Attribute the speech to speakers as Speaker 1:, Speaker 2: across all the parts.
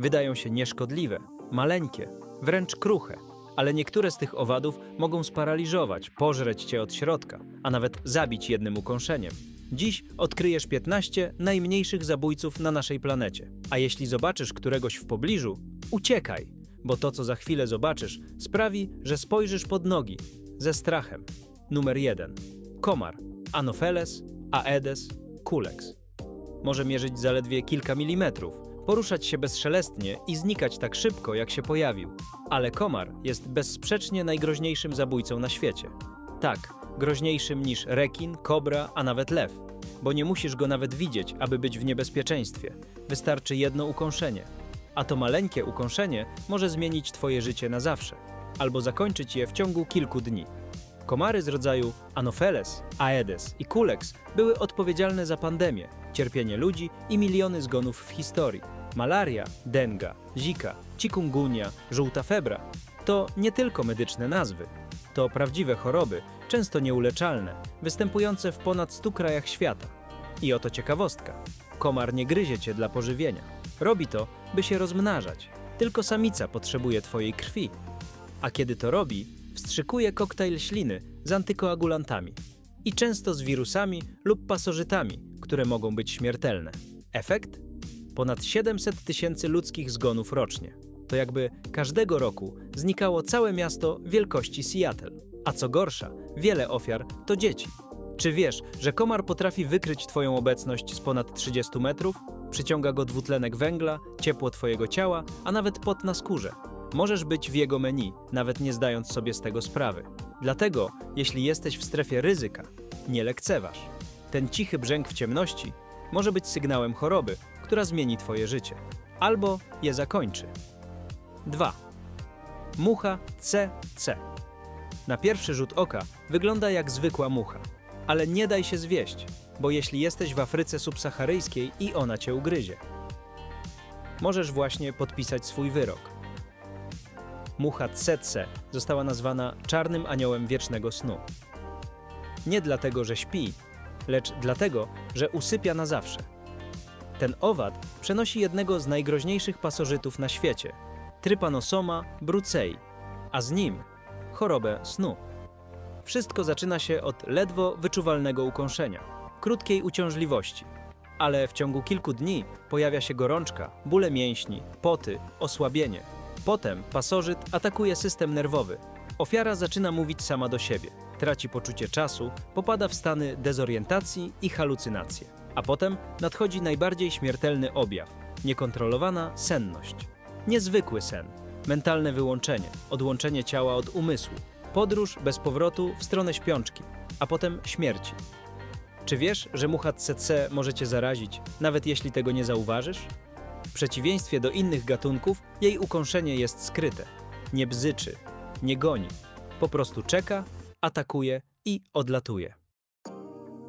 Speaker 1: Wydają się nieszkodliwe, maleńkie, wręcz kruche, ale niektóre z tych owadów mogą sparaliżować, pożreć cię od środka, a nawet zabić jednym ukąszeniem. Dziś odkryjesz 15 najmniejszych zabójców na naszej planecie. A jeśli zobaczysz któregoś w pobliżu, uciekaj, bo to, co za chwilę zobaczysz, sprawi, że spojrzysz pod nogi ze strachem. Numer 1. Komar. Anopheles, Aedes, Culex. Może mierzyć zaledwie kilka milimetrów, poruszać się bezszelestnie i znikać tak szybko, jak się pojawił. Ale komar jest bezsprzecznie najgroźniejszym zabójcą na świecie. Tak, groźniejszym niż rekin, kobra, a nawet lew. Bo nie musisz go nawet widzieć, aby być w niebezpieczeństwie. Wystarczy jedno ukąszenie. A to maleńkie ukąszenie może zmienić twoje życie na zawsze, albo zakończyć je w ciągu kilku dni. Komary z rodzaju Anopheles, Aedes i Culex były odpowiedzialne za pandemię, cierpienie ludzi i miliony zgonów w historii. Malaria, denga, zika, cikungunia, żółta febra to nie tylko medyczne nazwy. To prawdziwe choroby, często nieuleczalne, występujące w ponad 100 krajach świata. I oto ciekawostka. Komar nie gryzie cię dla pożywienia. Robi to, by się rozmnażać. Tylko samica potrzebuje twojej krwi. A kiedy to robi, wstrzykuje koktajl śliny z antykoagulantami i często z wirusami lub pasożytami, które mogą być śmiertelne. Efekt? Ponad 700 tysięcy ludzkich zgonów rocznie. To jakby każdego roku znikało całe miasto wielkości Seattle. A co gorsza, wiele ofiar to dzieci. Czy wiesz, że komar potrafi wykryć Twoją obecność z ponad 30 metrów? Przyciąga go dwutlenek węgla, ciepło Twojego ciała, a nawet pot na skórze. Możesz być w jego menu, nawet nie zdając sobie z tego sprawy. Dlatego, jeśli jesteś w strefie ryzyka, nie lekceważ. Ten cichy brzęk w ciemności może być sygnałem choroby, która zmieni Twoje życie, albo je zakończy. 2. Mucha CC. Na pierwszy rzut oka wygląda jak zwykła mucha, ale nie daj się zwieść, bo jeśli jesteś w Afryce subsaharyjskiej i ona cię ugryzie, możesz właśnie podpisać swój wyrok. Mucha CC została nazwana czarnym aniołem wiecznego snu. Nie dlatego, że śpi, lecz dlatego, że usypia na zawsze. Ten owad przenosi jednego z najgroźniejszych pasożytów na świecie trypanosoma brucei, a z nim chorobę snu. Wszystko zaczyna się od ledwo wyczuwalnego ukąszenia, krótkiej uciążliwości, ale w ciągu kilku dni pojawia się gorączka, bóle mięśni, poty, osłabienie. Potem pasożyt atakuje system nerwowy. Ofiara zaczyna mówić sama do siebie, traci poczucie czasu, popada w stany dezorientacji i halucynacje. A potem nadchodzi najbardziej śmiertelny objaw niekontrolowana senność. Niezwykły sen, mentalne wyłączenie, odłączenie ciała od umysłu, podróż bez powrotu w stronę śpiączki, a potem śmierci. Czy wiesz, że mucha CC może cię zarazić, nawet jeśli tego nie zauważysz? W przeciwieństwie do innych gatunków, jej ukąszenie jest skryte. Nie bzyczy, nie goni, po prostu czeka, atakuje i odlatuje.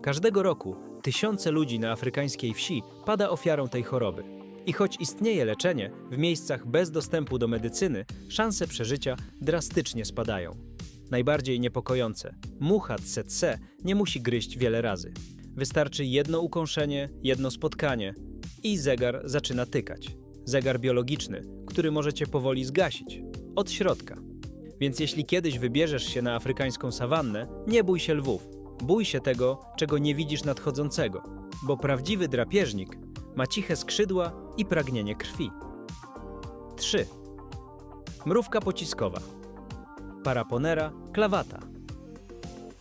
Speaker 1: Każdego roku tysiące ludzi na afrykańskiej wsi pada ofiarą tej choroby. I choć istnieje leczenie, w miejscach bez dostępu do medycyny szanse przeżycia drastycznie spadają. Najbardziej niepokojące, mucha CC nie musi gryźć wiele razy. Wystarczy jedno ukąszenie, jedno spotkanie i zegar zaczyna tykać. Zegar biologiczny, który może cię powoli zgasić od środka. Więc jeśli kiedyś wybierzesz się na afrykańską sawannę, nie bój się lwów. Bój się tego, czego nie widzisz nadchodzącego, bo prawdziwy drapieżnik ma ciche skrzydła i pragnienie krwi. 3. Mrówka pociskowa. Paraponera klawata.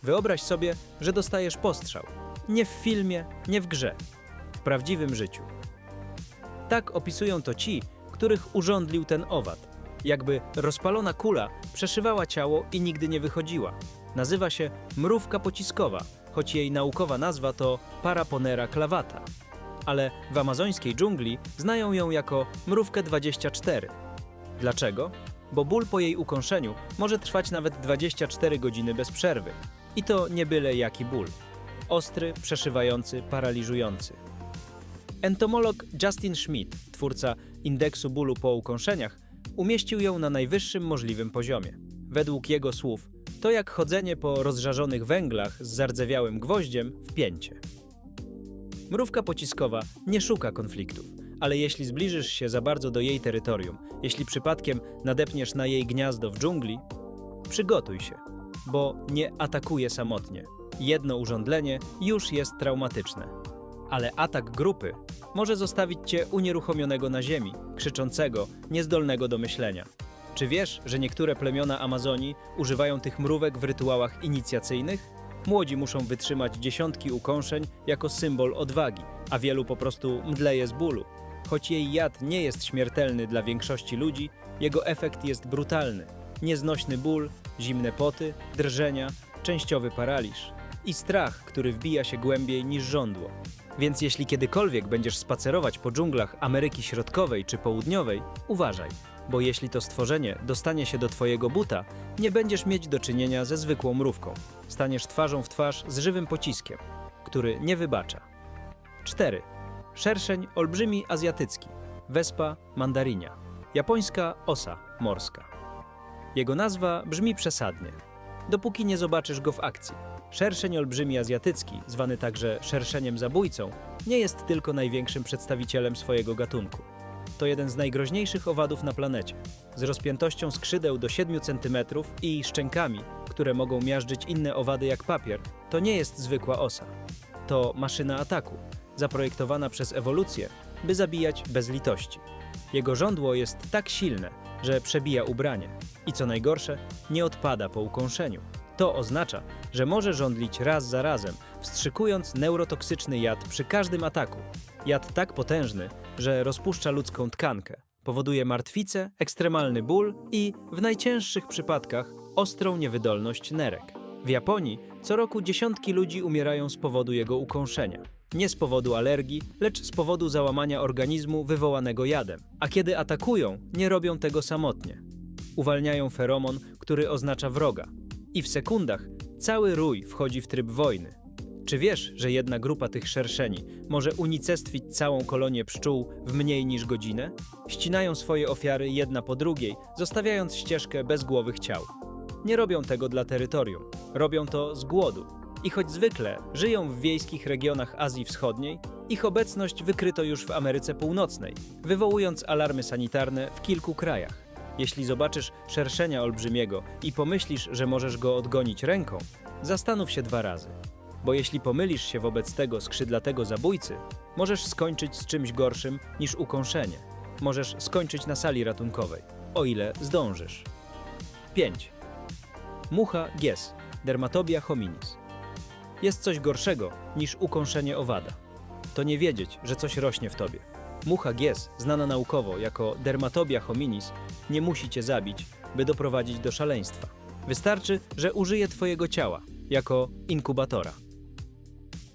Speaker 1: Wyobraź sobie, że dostajesz postrzał. Nie w filmie, nie w grze. W prawdziwym życiu. Tak opisują to ci, których urządlił ten owad. Jakby rozpalona kula przeszywała ciało i nigdy nie wychodziła. Nazywa się mrówka pociskowa, choć jej naukowa nazwa to Paraponera clavata. Ale w amazońskiej dżungli znają ją jako mrówkę 24. Dlaczego? Bo ból po jej ukąszeniu może trwać nawet 24 godziny bez przerwy. I to nie byle jaki ból. Ostry, przeszywający, paraliżujący. Entomolog Justin Schmidt, twórca indeksu bólu po ukąszeniach, umieścił ją na najwyższym możliwym poziomie. Według jego słów, to jak chodzenie po rozżarzonych węglach z zardzewiałym gwoździem w pięcie. Mrówka pociskowa nie szuka konfliktów, ale jeśli zbliżysz się za bardzo do jej terytorium, jeśli przypadkiem nadepniesz na jej gniazdo w dżungli, przygotuj się, bo nie atakuje samotnie. Jedno urządlenie już jest traumatyczne. Ale atak grupy może zostawić cię unieruchomionego na ziemi, krzyczącego, niezdolnego do myślenia. Czy wiesz, że niektóre plemiona Amazonii używają tych mrówek w rytuałach inicjacyjnych? Młodzi muszą wytrzymać dziesiątki ukąszeń jako symbol odwagi, a wielu po prostu mdleje z bólu. Choć jej jad nie jest śmiertelny dla większości ludzi, jego efekt jest brutalny. Nieznośny ból, zimne poty, drżenia, częściowy paraliż i strach, który wbija się głębiej niż żądło. Więc jeśli kiedykolwiek będziesz spacerować po dżunglach Ameryki Środkowej czy Południowej, uważaj, bo jeśli to stworzenie dostanie się do twojego buta, nie będziesz mieć do czynienia ze zwykłą mrówką. Staniesz twarzą w twarz z żywym pociskiem, który nie wybacza. 4. Szerszeń olbrzymi azjatycki, wespa mandarinia, japońska osa morska. Jego nazwa brzmi przesadnie, dopóki nie zobaczysz go w akcji. Szerszeń olbrzymi azjatycki, zwany także szerszeniem zabójcą, nie jest tylko największym przedstawicielem swojego gatunku. To jeden z najgroźniejszych owadów na planecie, z rozpiętością skrzydeł do 7 cm i szczękami, które mogą miażdżyć inne owady jak papier. To nie jest zwykła osa. To maszyna ataku, zaprojektowana przez ewolucję, by zabijać bez litości. Jego żądło jest tak silne, że przebija ubranie i co najgorsze, nie odpada po ukąszeniu. To oznacza, że może żądlić raz za razem, wstrzykując neurotoksyczny jad przy każdym ataku. Jad tak potężny, że rozpuszcza ludzką tkankę, powoduje martwicę, ekstremalny ból i, w najcięższych przypadkach, ostrą niewydolność nerek. W Japonii co roku dziesiątki ludzi umierają z powodu jego ukąszenia. Nie z powodu alergii, lecz z powodu załamania organizmu wywołanego jadem. A kiedy atakują, nie robią tego samotnie. Uwalniają feromon, który oznacza wroga. I w sekundach cały rój wchodzi w tryb wojny. Czy wiesz, że jedna grupa tych szerszeni może unicestwić całą kolonię pszczół w mniej niż godzinę? Ścinają swoje ofiary jedna po drugiej, zostawiając ścieżkę bezgłowych ciał. Nie robią tego dla terytorium, robią to z głodu. I choć zwykle żyją w wiejskich regionach Azji Wschodniej, ich obecność wykryto już w Ameryce Północnej, wywołując alarmy sanitarne w kilku krajach. Jeśli zobaczysz szerszenia olbrzymiego i pomyślisz, że możesz go odgonić ręką, zastanów się dwa razy. Bo jeśli pomylisz się wobec tego skrzydlatego zabójcy, możesz skończyć z czymś gorszym niż ukąszenie. Możesz skończyć na sali ratunkowej, o ile zdążysz. 5. Mucha gies, dermatobia hominis. Jest coś gorszego niż ukąszenie owada. To nie wiedzieć, że coś rośnie w tobie. Mucha gies, znana naukowo jako dermatobia hominis, nie musi cię zabić, by doprowadzić do szaleństwa. Wystarczy, że użyje twojego ciała jako inkubatora.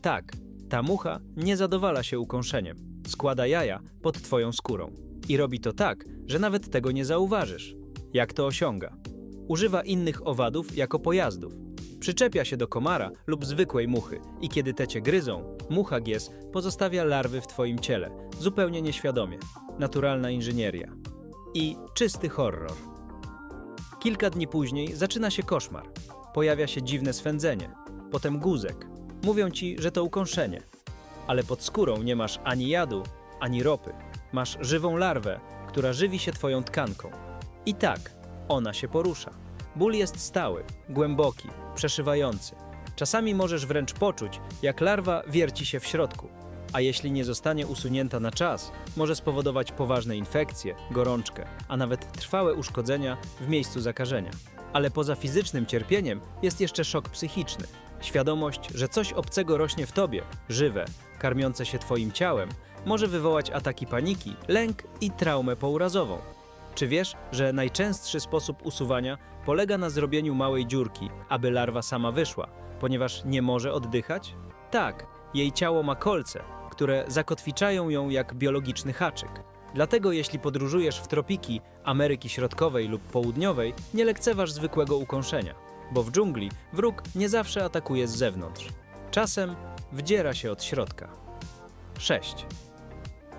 Speaker 1: Tak, ta mucha nie zadowala się ukąszeniem. Składa jaja pod twoją skórą. I robi to tak, że nawet tego nie zauważysz. Jak to osiąga? Używa innych owadów jako pojazdów. Przyczepia się do komara lub zwykłej muchy i kiedy te cię gryzą, mucha gies pozostawia larwy w twoim ciele, zupełnie nieświadomie. Naturalna inżynieria. I czysty horror. Kilka dni później zaczyna się koszmar. Pojawia się dziwne swędzenie, potem guzek. Mówią ci, że to ukąszenie. Ale pod skórą nie masz ani jadu, ani ropy. Masz żywą larwę, która żywi się twoją tkanką. I tak, ona się porusza. Ból jest stały, głęboki, przeszywający. Czasami możesz wręcz poczuć, jak larwa wierci się w środku. A jeśli nie zostanie usunięta na czas, może spowodować poważne infekcje, gorączkę, a nawet trwałe uszkodzenia w miejscu zakażenia. Ale poza fizycznym cierpieniem jest jeszcze szok psychiczny. Świadomość, że coś obcego rośnie w tobie, żywe, karmiące się twoim ciałem, może wywołać ataki paniki, lęk i traumę pourazową. Czy wiesz, że najczęstszy sposób usuwania polega na zrobieniu małej dziurki, aby larwa sama wyszła, ponieważ nie może oddychać? Tak, jej ciało ma kolce, które zakotwiczają ją jak biologiczny haczyk. Dlatego jeśli podróżujesz w tropiki Ameryki Środkowej lub Południowej, nie lekceważ zwykłego ukąszenia, bo w dżungli wróg nie zawsze atakuje z zewnątrz. Czasem wdziera się od środka. 6.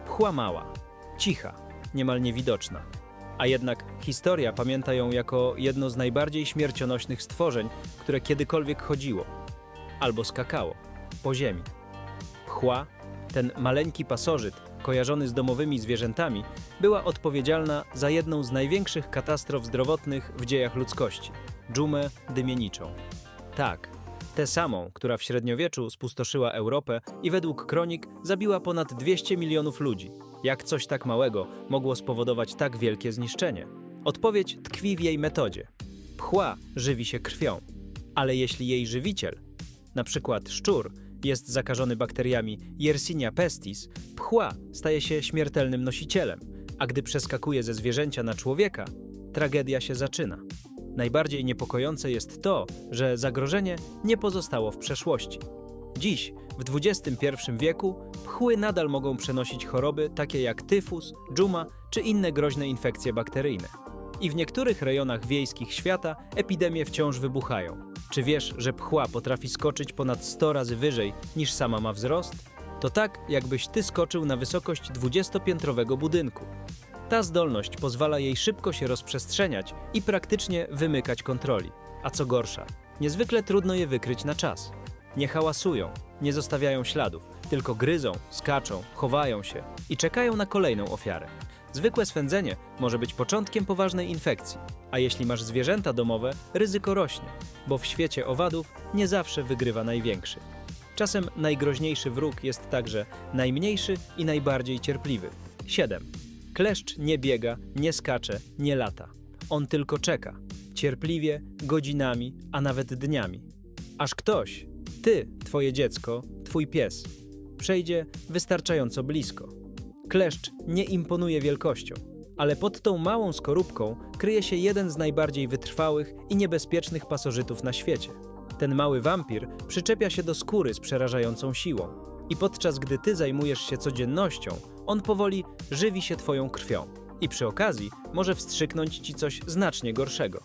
Speaker 1: Pchła mała, cicha, niemal niewidoczna. A jednak historia pamięta ją jako jedno z najbardziej śmiercionośnych stworzeń, które kiedykolwiek chodziło albo skakało po ziemi. Pchła, ten maleńki pasożyt, kojarzony z domowymi zwierzętami, była odpowiedzialna za jedną z największych katastrof zdrowotnych w dziejach ludzkości dżumę dymieniczą. Tak, tę samą, która w średniowieczu spustoszyła Europę i według kronik zabiła ponad 200 milionów ludzi. Jak coś tak małego mogło spowodować tak wielkie zniszczenie? Odpowiedź tkwi w jej metodzie. Pchła żywi się krwią, ale jeśli jej żywiciel, na przykład szczur, jest zakażony bakteriami Yersinia pestis, pchła staje się śmiertelnym nosicielem, a gdy przeskakuje ze zwierzęcia na człowieka, tragedia się zaczyna. Najbardziej niepokojące jest to, że zagrożenie nie pozostało w przeszłości. Dziś, w XXI wieku, pchły nadal mogą przenosić choroby takie jak tyfus, dżuma czy inne groźne infekcje bakteryjne. I w niektórych rejonach wiejskich świata epidemie wciąż wybuchają. Czy wiesz, że pchła potrafi skoczyć ponad 100 razy wyżej niż sama ma wzrost? To tak, jakbyś ty skoczył na wysokość 20-piętrowego budynku. Ta zdolność pozwala jej szybko się rozprzestrzeniać i praktycznie wymykać kontroli. A co gorsza, niezwykle trudno je wykryć na czas. Nie hałasują, nie zostawiają śladów, tylko gryzą, skaczą, chowają się i czekają na kolejną ofiarę. Zwykłe swędzenie może być początkiem poważnej infekcji, a jeśli masz zwierzęta domowe, ryzyko rośnie, bo w świecie owadów nie zawsze wygrywa największy. Czasem najgroźniejszy wróg jest także najmniejszy i najbardziej cierpliwy. 7. Kleszcz nie biega, nie skacze, nie lata. On tylko czeka. Cierpliwie, godzinami, a nawet dniami. Aż ktoś, ty, twoje dziecko, twój pies, przejdzie wystarczająco blisko. Kleszcz nie imponuje wielkością, ale pod tą małą skorupką kryje się jeden z najbardziej wytrwałych i niebezpiecznych pasożytów na świecie. Ten mały wampir przyczepia się do skóry z przerażającą siłą i podczas gdy ty zajmujesz się codziennością, on powoli żywi się twoją krwią i przy okazji może wstrzyknąć ci coś znacznie gorszego.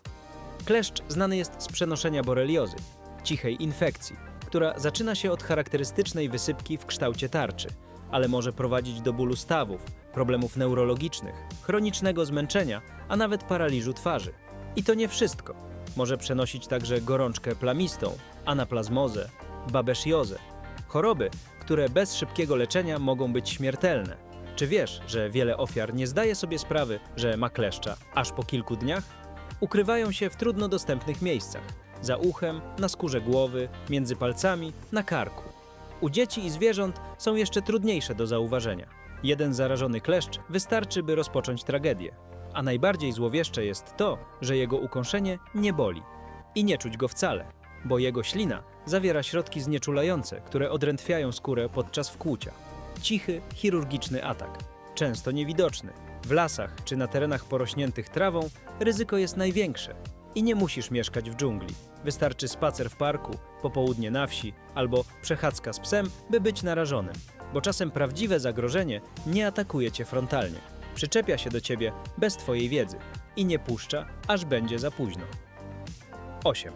Speaker 1: Kleszcz znany jest z przenoszenia boreliozy, cichej infekcji, która zaczyna się od charakterystycznej wysypki w kształcie tarczy, ale może prowadzić do bólu stawów, problemów neurologicznych, chronicznego zmęczenia, a nawet paraliżu twarzy. I to nie wszystko. Może przenosić także gorączkę plamistą, anaplazmozę, babesziozę. Choroby, które bez szybkiego leczenia mogą być śmiertelne. Czy wiesz, że wiele ofiar nie zdaje sobie sprawy, że ma kleszcza aż po kilku dniach? Ukrywają się w trudno dostępnych miejscach. Za uchem, na skórze głowy, między palcami, na karku. U dzieci i zwierząt są jeszcze trudniejsze do zauważenia. Jeden zarażony kleszcz wystarczy, by rozpocząć tragedię. A najbardziej złowieszcze jest to, że jego ukąszenie nie boli. I nie czuć go wcale, bo jego ślina zawiera środki znieczulające, które odrętwiają skórę podczas wkłucia. Cichy, chirurgiczny atak, często niewidoczny. W lasach czy na terenach porośniętych trawą ryzyko jest największe i nie musisz mieszkać w dżungli. Wystarczy spacer w parku, popołudnie na wsi albo przechadzka z psem, by być narażonym. Bo czasem prawdziwe zagrożenie nie atakuje cię frontalnie. Przyczepia się do ciebie bez twojej wiedzy i nie puszcza, aż będzie za późno. 8.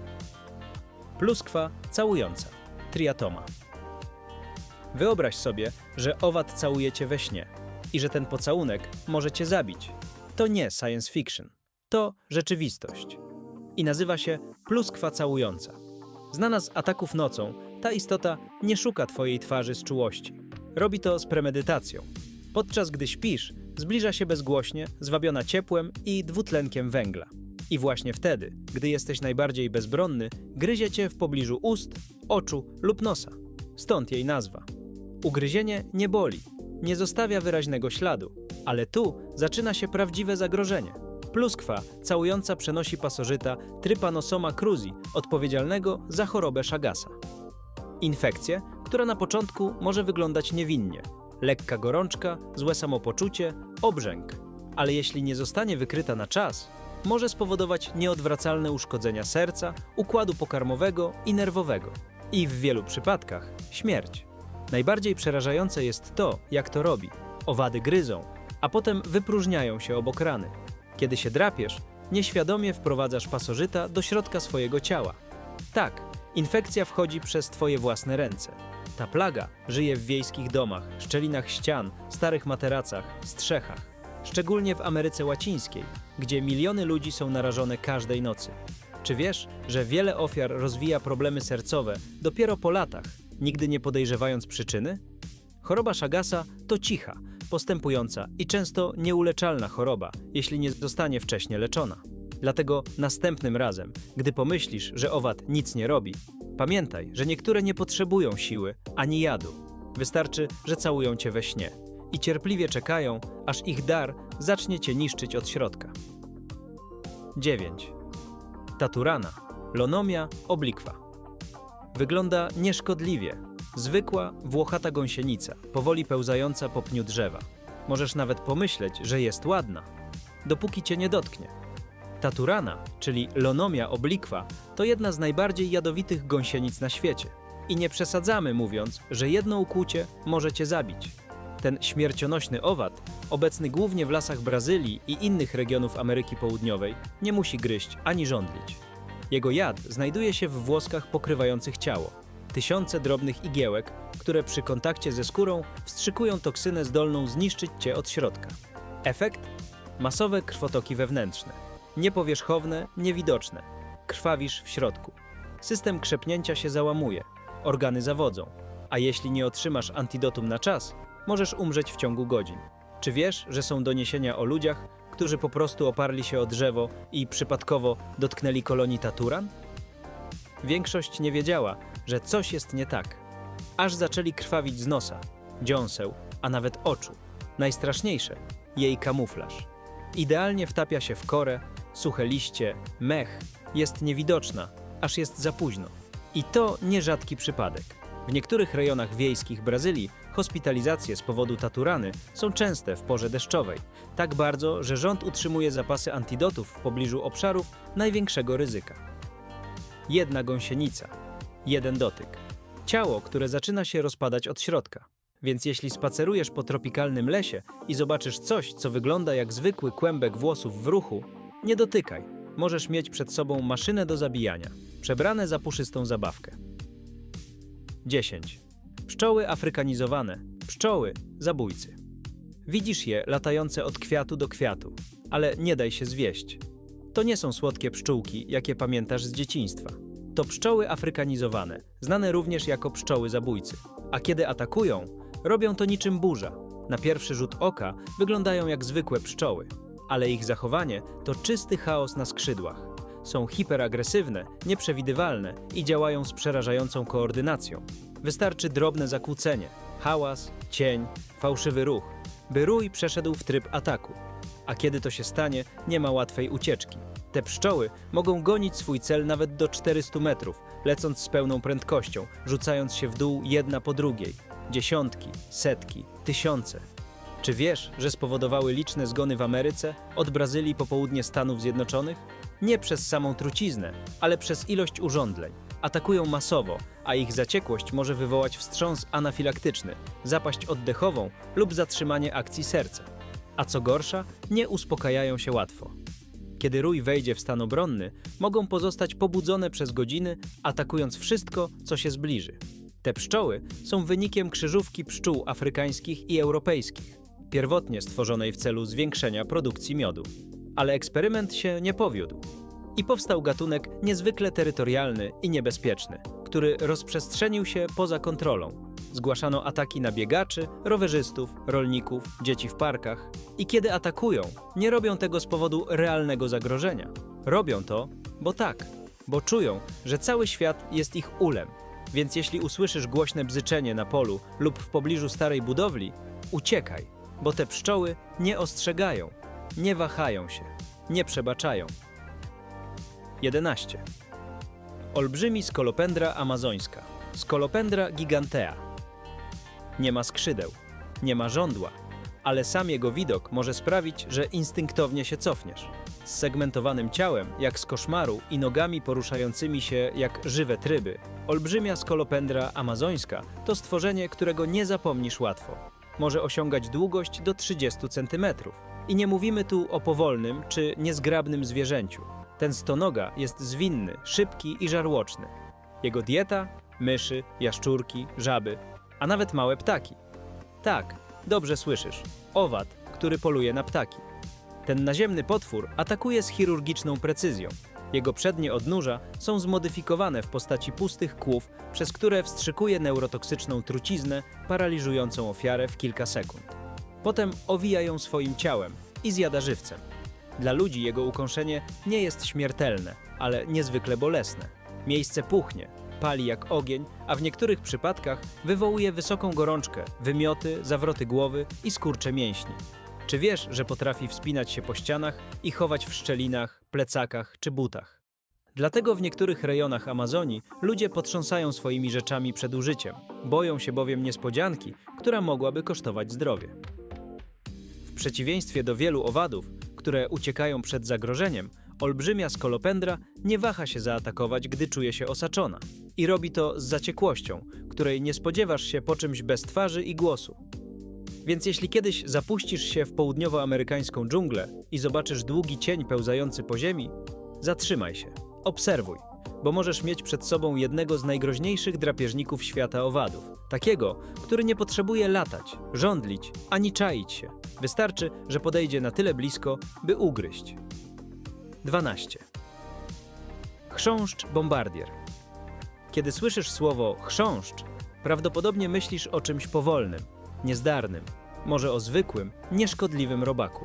Speaker 1: Pluskwa całująca. Triatoma. Wyobraź sobie, że owad całuje cię we śnie i że ten pocałunek może cię zabić. To nie science fiction. To rzeczywistość. I nazywa się pluskwa całująca. Znana z ataków nocą, ta istota nie szuka twojej twarzy z czułości. Robi to z premedytacją. Podczas gdy śpisz, zbliża się bezgłośnie, zwabiona ciepłem i dwutlenkiem węgla. I właśnie wtedy, gdy jesteś najbardziej bezbronny, gryzie cię w pobliżu ust, oczu lub nosa. Stąd jej nazwa. Ugryzienie nie boli, nie zostawia wyraźnego śladu, ale tu zaczyna się prawdziwe zagrożenie. Pluskwa całująca przenosi pasożyta Trypanosoma cruzi, odpowiedzialnego za chorobę Chagasa. Infekcję, która na początku może wyglądać niewinnie. Lekka gorączka, złe samopoczucie, obrzęk. Ale jeśli nie zostanie wykryta na czas, może spowodować nieodwracalne uszkodzenia serca, układu pokarmowego i nerwowego. I w wielu przypadkach śmierć. Najbardziej przerażające jest to, jak to robi. Owady gryzą, a potem wypróżniają się obok rany. Kiedy się drapiesz, nieświadomie wprowadzasz pasożyta do środka swojego ciała. Tak, infekcja wchodzi przez twoje własne ręce. Ta plaga żyje w wiejskich domach, szczelinach ścian, starych materacach, strzechach. Szczególnie w Ameryce Łacińskiej, gdzie miliony ludzi są narażone każdej nocy. Czy wiesz, że wiele ofiar rozwija problemy sercowe dopiero po latach, nigdy nie podejrzewając przyczyny? Choroba Chagasa to cicha, postępująca i często nieuleczalna choroba, jeśli nie zostanie wcześnie leczona. Dlatego następnym razem, gdy pomyślisz, że owad nic nie robi, pamiętaj, że niektóre nie potrzebują siły ani jadu. Wystarczy, że całują cię we śnie i cierpliwie czekają, aż ich dar zacznie cię niszczyć od środka. 9. Taturana, Lonomia oblikwa. Wygląda nieszkodliwie. Zwykła, włochata gąsienica, powoli pełzająca po pniu drzewa. Możesz nawet pomyśleć, że jest ładna, dopóki cię nie dotknie. Taturana, czyli Lonomia oblikwa, to jedna z najbardziej jadowitych gąsienic na świecie. I nie przesadzamy mówiąc, że jedno ukłucie może cię zabić. Ten śmiercionośny owad, obecny głównie w lasach Brazylii i innych regionów Ameryki Południowej, nie musi gryźć ani żądlić. Jego jad znajduje się w włoskach pokrywających ciało. Tysiące drobnych igiełek, które przy kontakcie ze skórą wstrzykują toksynę zdolną zniszczyć cię od środka. Efekt? Masowe krwotoki wewnętrzne. Niepowierzchowne, niewidoczne. Krwawisz w środku. System krzepnięcia się załamuje. Organy zawodzą. A jeśli nie otrzymasz antidotum na czas, możesz umrzeć w ciągu godzin. Czy wiesz, że są doniesienia o ludziach, którzy po prostu oparli się o drzewo i przypadkowo dotknęli kolonii taturan? Większość nie wiedziała, że coś jest nie tak. Aż zaczęli krwawić z nosa, dziąseł, a nawet oczu. Najstraszniejsze jej kamuflaż. Idealnie wtapia się w korę, suche liście, mech, jest niewidoczna, aż jest za późno. I to nierzadki przypadek. W niektórych rejonach wiejskich Brazylii hospitalizacje z powodu taturany są częste w porze deszczowej, tak bardzo, że rząd utrzymuje zapasy antidotów w pobliżu obszarów największego ryzyka. Jedna gąsienica, jeden dotyk. Ciało, które zaczyna się rozpadać od środka. Więc jeśli spacerujesz po tropikalnym lesie i zobaczysz coś, co wygląda jak zwykły kłębek włosów w ruchu, nie dotykaj. Możesz mieć przed sobą maszynę do zabijania, przebrane za puszystą zabawkę. 10. Pszczoły afrykanizowane. Pszczoły zabójcy. Widzisz je latające od kwiatu do kwiatu, ale nie daj się zwieść. To nie są słodkie pszczółki, jakie pamiętasz z dzieciństwa. To pszczoły afrykanizowane, znane również jako pszczoły zabójcy. A kiedy atakują, robią to niczym burza. Na pierwszy rzut oka wyglądają jak zwykłe pszczoły, ale ich zachowanie to czysty chaos na skrzydłach. Są hiperagresywne, nieprzewidywalne i działają z przerażającą koordynacją. Wystarczy drobne zakłócenie, hałas, cień, fałszywy ruch, by rój przeszedł w tryb ataku. A kiedy to się stanie, nie ma łatwej ucieczki. Te pszczoły mogą gonić swój cel nawet do 400 metrów, lecąc z pełną prędkością, rzucając się w dół jedna po drugiej. Dziesiątki, setki, tysiące. Czy wiesz, że spowodowały liczne zgony w Ameryce, od Brazylii po południe Stanów Zjednoczonych? Nie przez samą truciznę, ale przez ilość urządleń. Atakują masowo, a ich zaciekłość może wywołać wstrząs anafilaktyczny, zapaść oddechową lub zatrzymanie akcji serca. A co gorsza, nie uspokajają się łatwo. Kiedy rój wejdzie w stan obronny, mogą pozostać pobudzone przez godziny, atakując wszystko, co się zbliży. Te pszczoły są wynikiem krzyżówki pszczół afrykańskich i europejskich, pierwotnie stworzonej w celu zwiększenia produkcji miodu. Ale eksperyment się nie powiódł i powstał gatunek niezwykle terytorialny i niebezpieczny, który rozprzestrzenił się poza kontrolą. Zgłaszano ataki na biegaczy, rowerzystów, rolników, dzieci w parkach. I kiedy atakują, nie robią tego z powodu realnego zagrożenia. Robią to, bo tak, bo czują, że cały świat jest ich ulem. Więc jeśli usłyszysz głośne bzyczenie na polu lub w pobliżu starej budowli, uciekaj, bo te pszczoły nie ostrzegają, nie wahają się, nie przebaczają. 11. Olbrzymi skolopendra amazońska. Skolopendra gigantea. Nie ma skrzydeł, nie ma żądła, ale sam jego widok może sprawić, że instynktownie się cofniesz. Z segmentowanym ciałem, jak z koszmaru i nogami poruszającymi się jak żywe tryby, olbrzymia skolopendra amazońska to stworzenie, którego nie zapomnisz łatwo. Może osiągać długość do 30 cm. I nie mówimy tu o powolnym czy niezgrabnym zwierzęciu. Ten stonoga jest zwinny, szybki i żarłoczny. Jego dieta? Myszy, jaszczurki, żaby, a nawet małe ptaki. Tak, dobrze słyszysz. Owad, który poluje na ptaki. Ten naziemny potwór atakuje z chirurgiczną precyzją. Jego przednie odnóża są zmodyfikowane w postaci pustych kłów, przez które wstrzykuje neurotoksyczną truciznę, paraliżującą ofiarę w kilka sekund. Potem owija ją swoim ciałem i zjada żywcem. Dla ludzi jego ukąszenie nie jest śmiertelne, ale niezwykle bolesne. Miejsce puchnie, pali jak ogień, a w niektórych przypadkach wywołuje wysoką gorączkę, wymioty, zawroty głowy i skurcze mięśni. Czy wiesz, że potrafi wspinać się po ścianach i chować w szczelinach, plecakach czy butach? Dlatego w niektórych rejonach Amazonii ludzie potrząsają swoimi rzeczami przed użyciem, boją się bowiem niespodzianki, która mogłaby kosztować zdrowie. W przeciwieństwie do wielu owadów, które uciekają przed zagrożeniem, olbrzymia skolopendra nie waha się zaatakować, gdy czuje się osaczona. I robi to z zaciekłością, której nie spodziewasz się po czymś bez twarzy i głosu. Więc jeśli kiedyś zapuścisz się w południowoamerykańską dżunglę i zobaczysz długi cień pełzający po ziemi, zatrzymaj się, obserwuj, bo możesz mieć przed sobą jednego z najgroźniejszych drapieżników świata owadów. Takiego, który nie potrzebuje latać, żądlić ani czaić się. Wystarczy, że podejdzie na tyle blisko, by ugryźć. 12. Chrząszcz bombardier. Kiedy słyszysz słowo chrząszcz, prawdopodobnie myślisz o czymś powolnym, niezdarnym, może o zwykłym, nieszkodliwym robaku.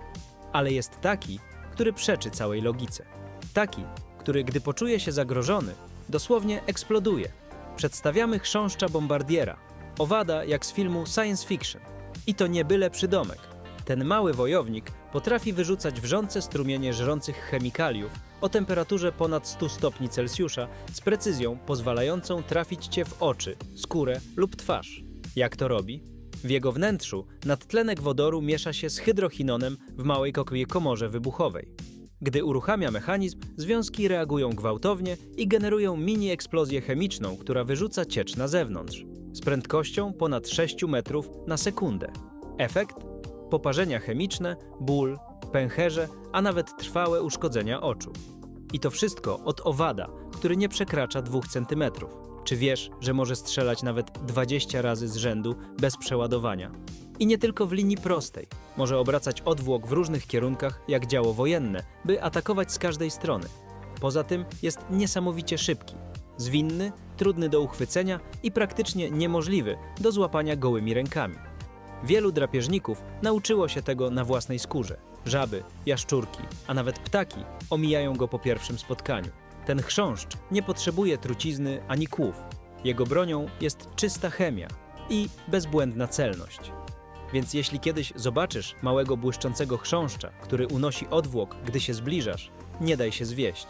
Speaker 1: Ale jest taki, który przeczy całej logice. Taki, który gdy poczuje się zagrożony, dosłownie eksploduje. Przedstawiamy chrząszcza bombardiera, owada jak z filmu science fiction. I to nie byle przydomek. Ten mały wojownik potrafi wyrzucać wrzące strumienie żrących chemikaliów o temperaturze ponad 100 stopni Celsjusza z precyzją pozwalającą trafić cię w oczy, skórę lub twarz. Jak to robi? W jego wnętrzu nadtlenek wodoru miesza się z hydrochinonem w małej kokwie komorze wybuchowej. Gdy uruchamia mechanizm, związki reagują gwałtownie i generują mini eksplozję chemiczną, która wyrzuca ciecz na zewnątrz z prędkością ponad 6 metrów na sekundę. Efekt? Poparzenia chemiczne, ból, pęcherze, a nawet trwałe uszkodzenia oczu. I to wszystko od owada, który nie przekracza 2 cm. Czy wiesz, że może strzelać nawet 20 razy z rzędu bez przeładowania? I nie tylko w linii prostej. Może obracać odwłok w różnych kierunkach jak działo wojenne, by atakować z każdej strony. Poza tym jest niesamowicie szybki, zwinny, trudny do uchwycenia i praktycznie niemożliwy do złapania gołymi rękami. Wielu drapieżników nauczyło się tego na własnej skórze. Żaby, jaszczurki, a nawet ptaki omijają go po pierwszym spotkaniu. Ten chrząszcz nie potrzebuje trucizny ani kłów. Jego bronią jest czysta chemia i bezbłędna celność. Więc jeśli kiedyś zobaczysz małego błyszczącego chrząszcza, który unosi odwłok, gdy się zbliżasz, nie daj się zwieść.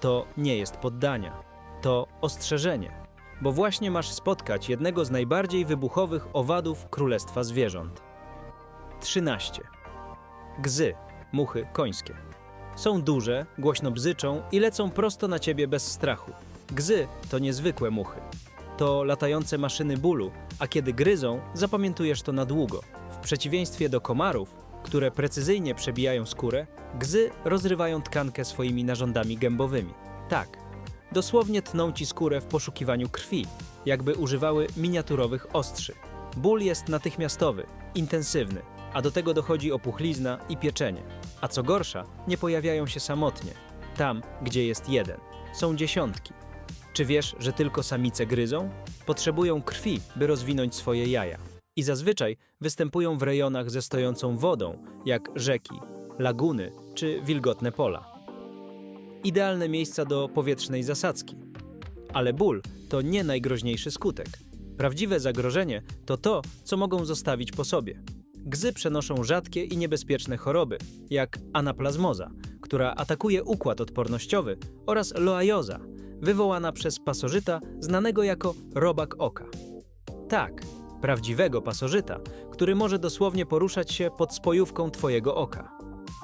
Speaker 1: To nie jest poddania, to ostrzeżenie, bo właśnie masz spotkać jednego z najbardziej wybuchowych owadów królestwa zwierząt. 13. Gzy, muchy końskie. Są duże, głośno bzyczą i lecą prosto na ciebie bez strachu. Gzy to niezwykłe muchy. To latające maszyny bólu, a kiedy gryzą, zapamiętujesz to na długo. W przeciwieństwie do komarów, które precyzyjnie przebijają skórę, gzy rozrywają tkankę swoimi narządami gębowymi. Tak, dosłownie tną ci skórę w poszukiwaniu krwi, jakby używały miniaturowych ostrzy. Ból jest natychmiastowy, intensywny, a do tego dochodzi opuchlizna i pieczenie. A co gorsza, nie pojawiają się samotnie. Tam, gdzie jest jeden, są dziesiątki. Czy wiesz, że tylko samice gryzą? Potrzebują krwi, by rozwinąć swoje jaja. I zazwyczaj występują w rejonach ze stojącą wodą, jak rzeki, laguny czy wilgotne pola. Idealne miejsca do powietrznej zasadzki. Ale ból to nie najgroźniejszy skutek. Prawdziwe zagrożenie to to, co mogą zostawić po sobie. Gzy przenoszą rzadkie i niebezpieczne choroby, jak anaplazmoza, która atakuje układ odpornościowy, oraz loajoza, wywołana przez pasożyta znanego jako robak oka. Tak, prawdziwego pasożyta, który może dosłownie poruszać się pod spojówką twojego oka.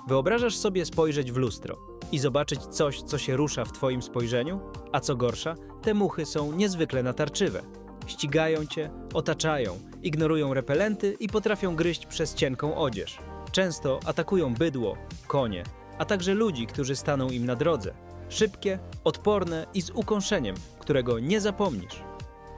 Speaker 1: Wyobrażasz sobie spojrzeć w lustro i zobaczyć coś, co się rusza w twoim spojrzeniu? A co gorsza, te muchy są niezwykle natarczywe. Ścigają cię, otaczają, ignorują repelenty i potrafią gryźć przez cienką odzież. Często atakują bydło, konie, a także ludzi, którzy staną im na drodze. Szybkie, odporne i z ukąszeniem, którego nie zapomnisz.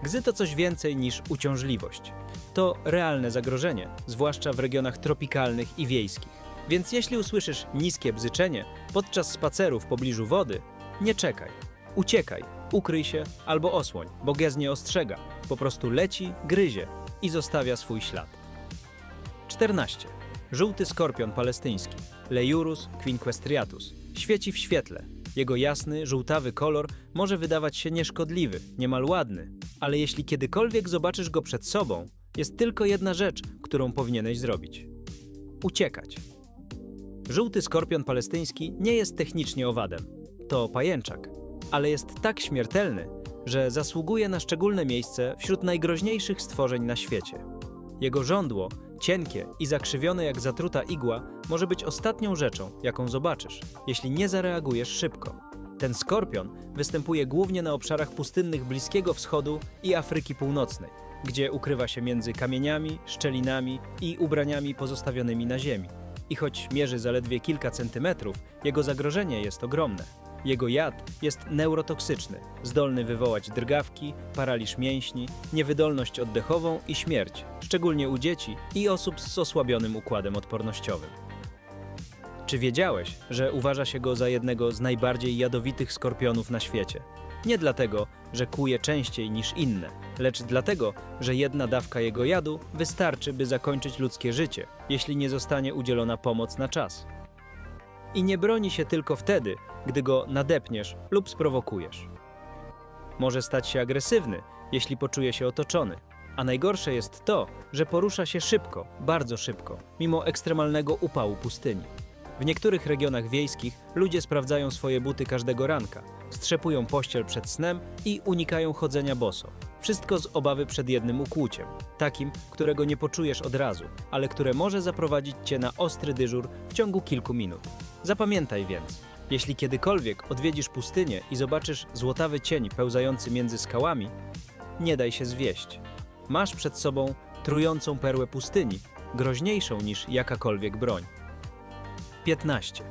Speaker 1: Gzy to coś więcej niż uciążliwość. To realne zagrożenie, zwłaszcza w regionach tropikalnych i wiejskich. Więc jeśli usłyszysz niskie bzyczenie podczas spaceru w pobliżu wody, nie czekaj. Uciekaj, ukryj się albo osłoń, bo gez nie ostrzega. Po prostu leci, gryzie i zostawia swój ślad. 14. Żółty skorpion palestyński, Leiurus quinquestriatus, świeci w świetle. Jego jasny, żółtawy kolor może wydawać się nieszkodliwy, niemal ładny, ale jeśli kiedykolwiek zobaczysz go przed sobą, jest tylko jedna rzecz, którą powinieneś zrobić: uciekać. Żółty skorpion palestyński nie jest technicznie owadem. To pajęczak, ale jest tak śmiertelny, że zasługuje na szczególne miejsce wśród najgroźniejszych stworzeń na świecie. Jego żądło, cienkie i zakrzywione jak zatruta igła, może być ostatnią rzeczą, jaką zobaczysz, jeśli nie zareagujesz szybko. Ten skorpion występuje głównie na obszarach pustynnych Bliskiego Wschodu i Afryki Północnej, gdzie ukrywa się między kamieniami, szczelinami i ubraniami pozostawionymi na ziemi. I choć mierzy zaledwie kilka centymetrów, jego zagrożenie jest ogromne. Jego jad jest neurotoksyczny, zdolny wywołać drgawki, paraliż mięśni, niewydolność oddechową i śmierć, szczególnie u dzieci i osób z osłabionym układem odpornościowym. Czy wiedziałeś, że uważa się go za jednego z najbardziej jadowitych skorpionów na świecie? Nie dlatego, że kłuje częściej niż inne, lecz dlatego, że jedna dawka jego jadu wystarczy, by zakończyć ludzkie życie, jeśli nie zostanie udzielona pomoc na czas. I nie broni się tylko wtedy, gdy go nadepniesz lub sprowokujesz. Może stać się agresywny, jeśli poczuje się otoczony. A najgorsze jest to, że porusza się szybko, bardzo szybko, mimo ekstremalnego upału pustyni. W niektórych regionach wiejskich ludzie sprawdzają swoje buty każdego ranka, strzepują pościel przed snem i unikają chodzenia boso. Wszystko z obawy przed jednym ukłuciem, takim, którego nie poczujesz od razu, ale które może zaprowadzić cię na ostry dyżur w ciągu kilku minut. Zapamiętaj więc, jeśli kiedykolwiek odwiedzisz pustynię i zobaczysz złotawy cień pełzający między skałami, nie daj się zwieść. Masz przed sobą trującą perłę pustyni, groźniejszą niż jakakolwiek broń. 15.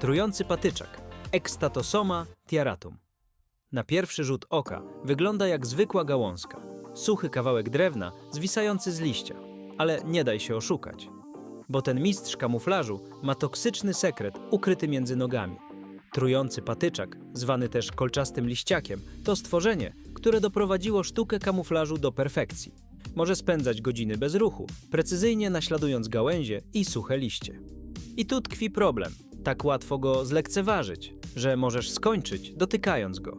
Speaker 1: Trujący patyczak. Extatosoma tiaratum. Na pierwszy rzut oka wygląda jak zwykła gałązka. Suchy kawałek drewna zwisający z liścia. Ale nie daj się oszukać. Bo ten mistrz kamuflażu ma toksyczny sekret ukryty między nogami. Trujący patyczak, zwany też kolczastym liściakiem, to stworzenie, które doprowadziło sztukę kamuflażu do perfekcji. Może spędzać godziny bez ruchu, precyzyjnie naśladując gałęzie i suche liście. I tu tkwi problem. Tak łatwo go zlekceważyć, że możesz skończyć dotykając go.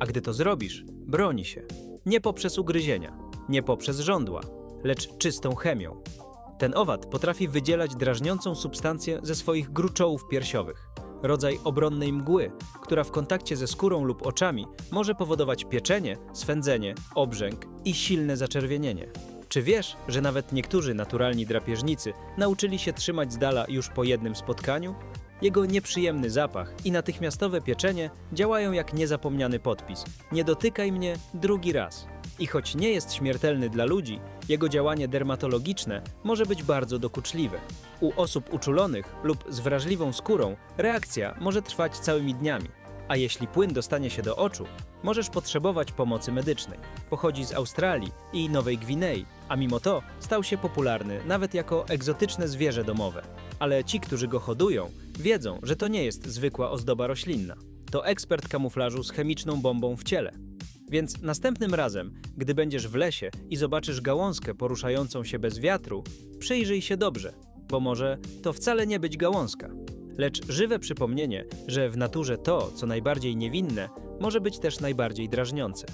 Speaker 1: A gdy to zrobisz, broni się. Nie poprzez ugryzienia, nie poprzez żądła, lecz czystą chemią. Ten owad potrafi wydzielać drażniącą substancję ze swoich gruczołów piersiowych. Rodzaj obronnej mgły, która w kontakcie ze skórą lub oczami może powodować pieczenie, swędzenie, obrzęk i silne zaczerwienienie. Czy wiesz, że nawet niektórzy naturalni drapieżnicy nauczyli się trzymać z dala już po jednym spotkaniu? Jego nieprzyjemny zapach i natychmiastowe pieczenie działają jak niezapomniany podpis: Nie dotykaj mnie drugi raz. I choć nie jest śmiertelny dla ludzi, jego działanie dermatologiczne może być bardzo dokuczliwe. U osób uczulonych lub z wrażliwą skórą reakcja może trwać całymi dniami. A jeśli płyn dostanie się do oczu, możesz potrzebować pomocy medycznej. Pochodzi z Australii i Nowej Gwinei, a mimo to stał się popularny nawet jako egzotyczne zwierzę domowe. Ale ci, którzy go hodują, wiedzą, że to nie jest zwykła ozdoba roślinna. To ekspert kamuflażu z chemiczną bombą w ciele. Więc następnym razem, gdy będziesz w lesie i zobaczysz gałązkę poruszającą się bez wiatru, przyjrzyj się dobrze, bo może to wcale nie być gałązka, lecz żywe przypomnienie, że w naturze to, co najbardziej niewinne, może być też najbardziej drażniące.